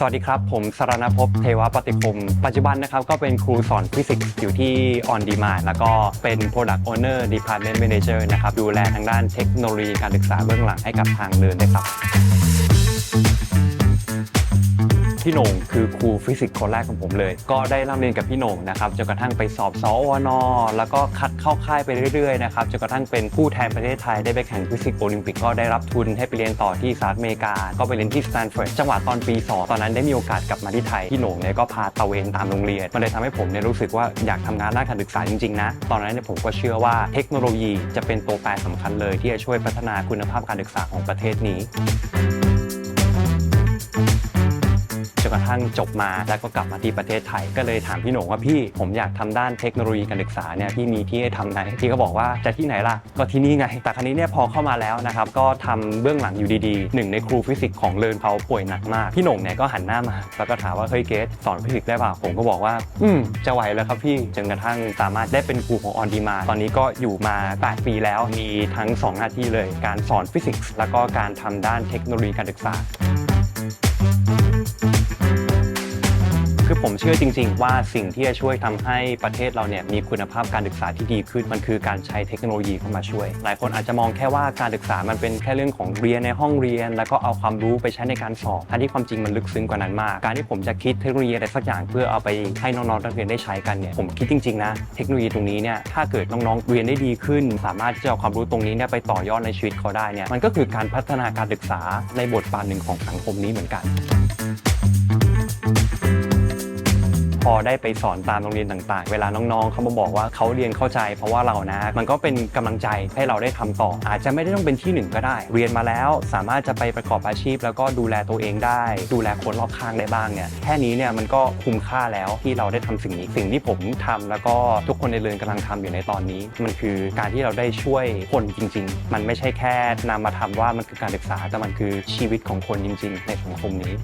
สวัสดีครับ ผมสรณภพเทวปฏิคม ปัจจุบันนะครับก็เป็นครูสอนฟิสิกส์อยู่ที่ On Demand แล้วก็เป็น Product Owner Department Manager นะครับ ดูแลทางด้านเทคโนโลยีการศึกษาเบื้องหลังให้กับทางเดินด้วยครับ พี่โหน่งคือครูฟิสิกส์คนแรกของผมเลย ก็ได้ร่ำเรียนกับพี่โหน่งนะครับจนกระทั่งไปสอบสอวนแล้วก็คัดเข้าค่ายไปเรื่อยๆนะครับจนกระทั่งเป็นผู้แทนประเทศไทยได้ไปแข่งฟิสิกส์โอลิมปิกก็ได้รับทุนให้ไปเรียนต่อที่สหรัฐอเมริกา ก็ไปเรียนที่สแตนฟอร์ดจังหวะตอนปีสองตอนนั้นได้มีโอกาสกลับมาที่ไทยพี่โหน่งเนี่ยก็พาตะเวนตามโรงเรียนมันเลยทำให้ผมเนี่ยรู้สึกว่าอยากทำงานด้านการศึกษาจริงๆนะตอนนั้นเนี่ยผมก็เชื่อว่าเทคโนโลยีจะเป็นตัวแปรสำคัญเลย ที่จะช่วยพัฒนาคุณภาพการศึกษาของประเทศนี้ นกระทั่งจบมา แล้วก็กลับมาที่ประเทศไทย ก็เลยถามพี่โหน่งว่าพี่ผมอยากทำด้านเทคโนโลยีการศึกษาเนี่ยพี่มีที่ให้ทำไหนพี่ก็บอกว่าจะที่ไหนล่ะก็ที่นี่ไง แต่ครั้นี้เนี่ยพอเข้ามาแล้วนะครับก็ทำเบื้องหลังอยู่ดีๆหนึ่งในครูฟิสิกส์ของเลินเขาป่วยหนักมากพี่โหน่งเนี่ยก็หันหน้ามาแล้วก็ถามว่าเฮ้ยเกสสอนฟิสิกส์ได้ป่ะผมก็บอกว่า อืมจะไหวแล้วครับพี่จนกระทั่งสามารถได้เป็นครูของออนดีมาตอนนี้ก็อยู่มา 8 ปีแล้วมีทั้งสองหน้าที่เลย การสอนฟิสิกส์แล้วก็การทำด้านเทคโนโลยีการศึกษา คือผมเชื่อจริง ๆ ว่าสิ่งที่จะช่วยทำให้ประเทศเราเนี่ยมีคุณภาพการศึกษาที่ดีขึ้น มันคือการใช้เทคโนโลยีเข้ามาช่วย หลายคนอาจจะมองแค่ว่าการศึกษามันเป็นแค่เรื่องของเรียนในห้องเรียน แล้วก็เอาความรู้ไปใช้ในการสอบทั้งที่ความจริงมันลึกซึ้งกว่านั้นมาก การที่ผมจะคิดเทคโนโลยีอะไรสักอย่างเพื่อเอาไปให้น้องๆนักเรียนได้ใช้กันเนี่ยผมคิดจริงๆนะเทคโนโลยีตรงนี้เนี่ยถ้าเกิดน้องๆเรียนได้ดีขึ้น สามารถที่จะเอาความรู้ตรงนี้เนี่ยไปต่อยอดในชีวิตเขาได้เนี่ยมันก็คือการพัฒนาการศึกษาในบทบาทหนึ่งของสังคมนี้เหมือนกัน อได้ไปสอนตามโรงเรียนต่างๆ เวลาน้องๆเขามาบอกว่าเขาเรียนเข้าใจ เพราะว่าเรานะ มันก็เป็นกำลังใจให้เราได้ทำต่อ อาจจะไม่ได้ต้องเป็นที่หนึ่งก็ได้ เรียนมาแล้วสามารถจะไปประกอบอาชีพ แล้วก็ดูแลตัวเองได้ ดูแลคนรอบข้างได้บ้างเนี่ยแค่นี้เนี่ยมันก็คุ้มค่าแล้วที่เราได้ทำสิ่งนี้สิ่งที่ผมทำแล้วก็ทุกคนในเรือนกำลังทำอยู่ในตอนนี้ มันคือการที่เราได้ช่วยคนจริง ๆ มันไม่ใช่แค่นามธรรมว่ามันคือการศึกษาแต่มันคือชีวิตของคนจริง ๆ ในสังคมนี้